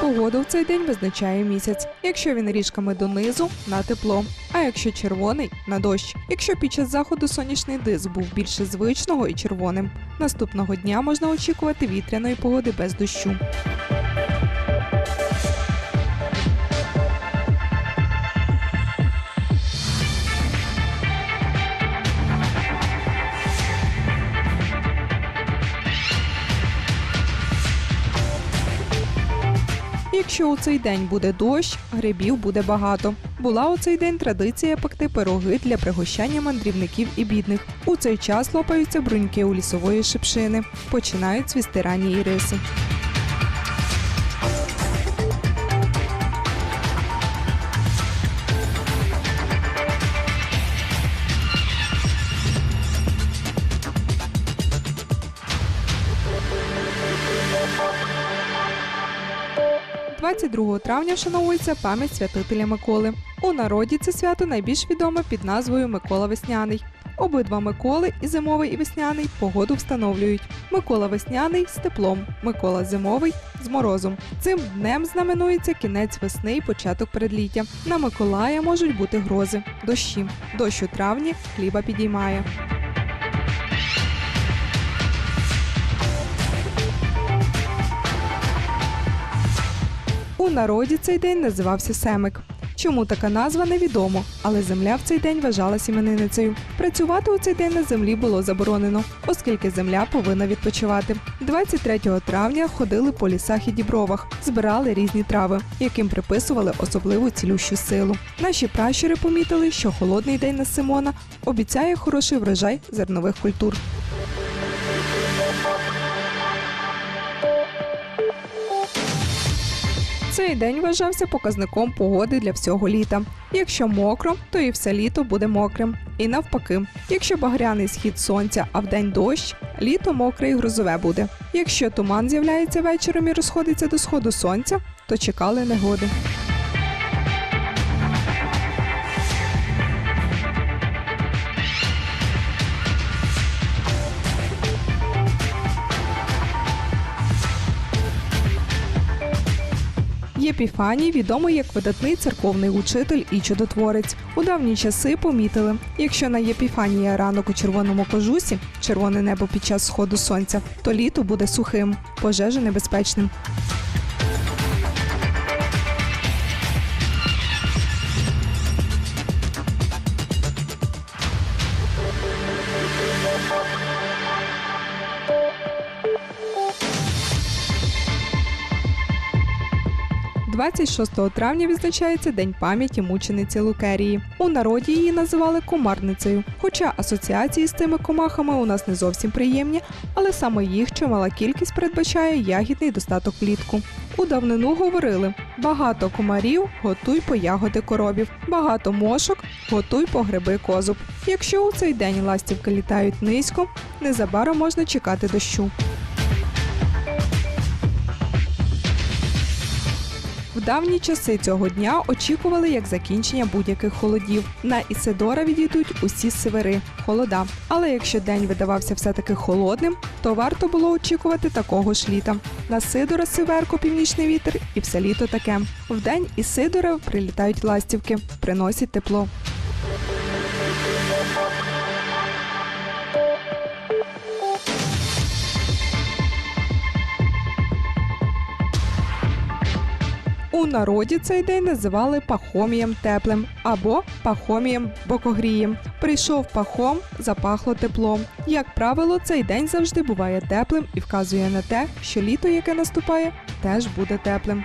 Погоду в цей день визначає місяць. Якщо він ріжками донизу на тепло. А якщо червоний на дощ. Якщо під час заходу сонячний диск був більше звичного і червоним. Наступного дня можна очікувати вітряної погоди без дощу. Якщо у цей день буде дощ, грибів буде багато. Була у цей день традиція пекти пироги для пригощання мандрівників і бідних. У цей час лопаються бруньки у лісової шипшини. Починають цвісти ранні іриси. – 22 травня вшановується пам'ять святителя Миколи. У народі це свято найбільш відоме під назвою Микола Весняний. Обидва Миколи, і зимовий, і весняний, погоду встановлюють. Микола весняний з теплом, Микола зимовий з морозом. Цим днем знаменується кінець весни і початок передліття. На Миколая можуть бути грози, дощі. Дощ у травні хліба підіймає. У народі цей день називався Семик. Чому така назва невідомо, але земля в цей день вважалась іменинницею. Працювати у цей день на землі було заборонено, оскільки земля повинна відпочивати. 23 травня ходили по лісах і дібровах, збирали різні трави, яким приписували особливу цілющу силу. Наші пращури помітили, що холодний день на Симона обіцяє хороший врожай зернових культур. Цей день вважався показником погоди для всього літа. Якщо мокро, то і все літо буде мокрим. І навпаки, якщо багряний схід сонця, а вдень дощ, літо мокре і грозове буде. Якщо туман з'являється вечором і розходиться до сходу сонця, то чекали негоди. Єпіфаній відомий як видатний церковний учитель і чудотворець. У давні часи помітили, якщо на Єпіфанія ранок у червоному кожусі, червоне небо під час сходу сонця, то літо буде сухим, пожежа небезпечним. – 26 травня відзначається День пам'яті мучениці Лукерії. У народі її називали комарницею. Хоча асоціації з цими комахами у нас не зовсім приємні, але саме їх чимала кількість передбачає ягідний достаток влітку. У давнину говорили: багато комарів готуй по ягоди коробів, багато мошок готуй по гриби козуб. Якщо у цей день ластівки літають низько, незабаром можна чекати дощу. Давні часи цього дня очікували як закінчення будь-яких холодів. На Ісидора відійдуть усі севери холода. Але якщо день видавався все-таки холодним, то варто було очікувати такого ж літа. На Сидора сиверко північний вітер і все літо таке. В день Ісидора прилітають ластівки, приносять тепло. У народі цей день називали Пахомієм теплим або Пахомієм бокогрієм. Прийшов пахом, запахло теплом. Як правило, цей день завжди буває теплим і вказує на те, що літо, яке наступає, теж буде теплим.